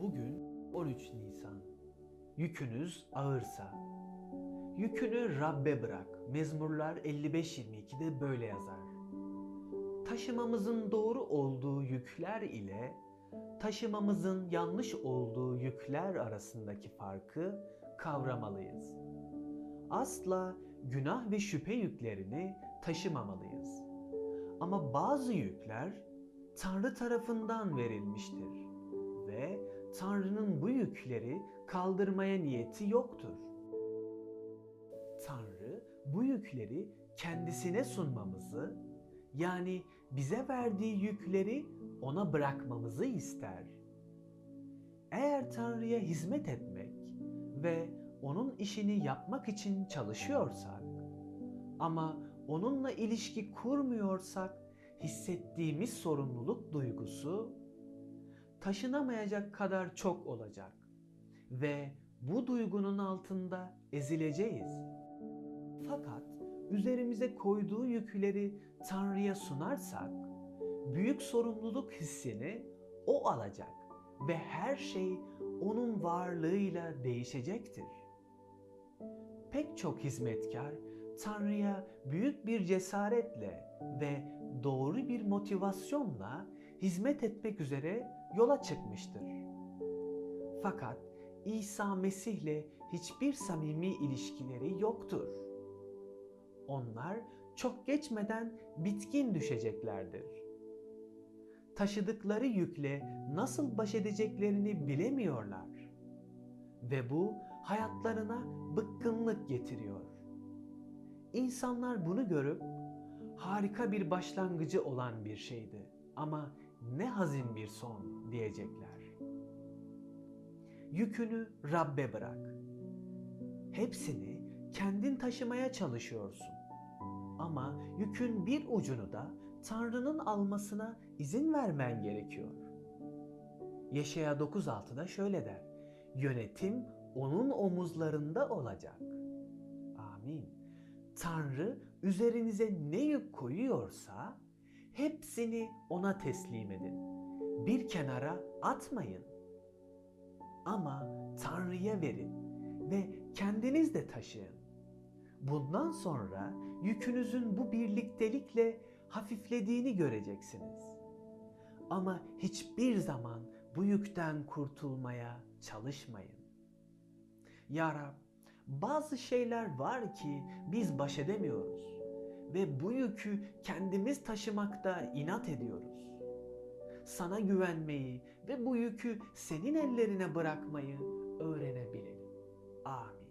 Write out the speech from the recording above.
Bugün 13 Nisan. Yükünüz ağırsa. Yükünü Rabbe bırak. Mezmurlar 55-22'de böyle yazar. Taşımamızın doğru olduğu yükler ile taşımamızın yanlış olduğu yükler arasındaki farkı kavramalıyız. Asla günah ve şüphe yüklerini taşımamalıyız. Ama bazı yükler Tanrı tarafından verilmiştir ve Tanrı'nın bu yükleri kaldırmaya niyeti yoktur. Tanrı bu yükleri kendisine sunmamızı, yani bize verdiği yükleri ona bırakmamızı ister. Eğer Tanrı'ya hizmet etmek ve onun işini yapmak için çalışıyorsak ama onunla ilişki kurmuyorsak hissettiğimiz sorumluluk duygusu taşınamayacak kadar çok olacak ve bu duygunun altında ezileceğiz. Fakat üzerimize koyduğu yükleri Tanrı'ya sunarsak büyük sorumluluk hissini o alacak ve her şey onun varlığıyla değişecektir. Pek çok hizmetkar Tanrı'ya büyük bir cesaretle ve doğru bir motivasyonla hizmet etmek üzere yola çıkmıştır. Fakat İsa Mesih'le hiçbir samimi ilişkileri yoktur. Onlar çok geçmeden bitkin düşeceklerdir. Taşıdıkları yükle nasıl baş edeceklerini bilemiyorlar ve bu hayatlarına bıkkınlık getiriyor. İnsanlar bunu görüp harika bir başlangıcı olan bir şeydi ama ne hazin bir son diyecekler. Yükünü Rabbe bırak. Hepsini kendin taşımaya çalışıyorsun. Ama yükün bir ucunu da Tanrı'nın almasına izin vermen gerekiyor. Yeşaya 9.6'da şöyle der. Yönetim onun omuzlarında olacak. Amin. Tanrı üzerinize ne yük koyuyorsa hepsini ona teslim edin. Bir kenara atmayın. Ama Tanrı'ya verin ve kendiniz de taşıyın. Bundan sonra yükünüzün bu birliktelikle hafiflediğini göreceksiniz. Ama hiçbir zaman bu yükten kurtulmaya çalışmayın. Ya Rab, bazı şeyler var ki biz baş edemiyoruz ve bu yükü kendimiz taşımakta inat ediyoruz. Sana güvenmeyi ve bu yükü senin ellerine bırakmayı öğrenebilelim. Amin.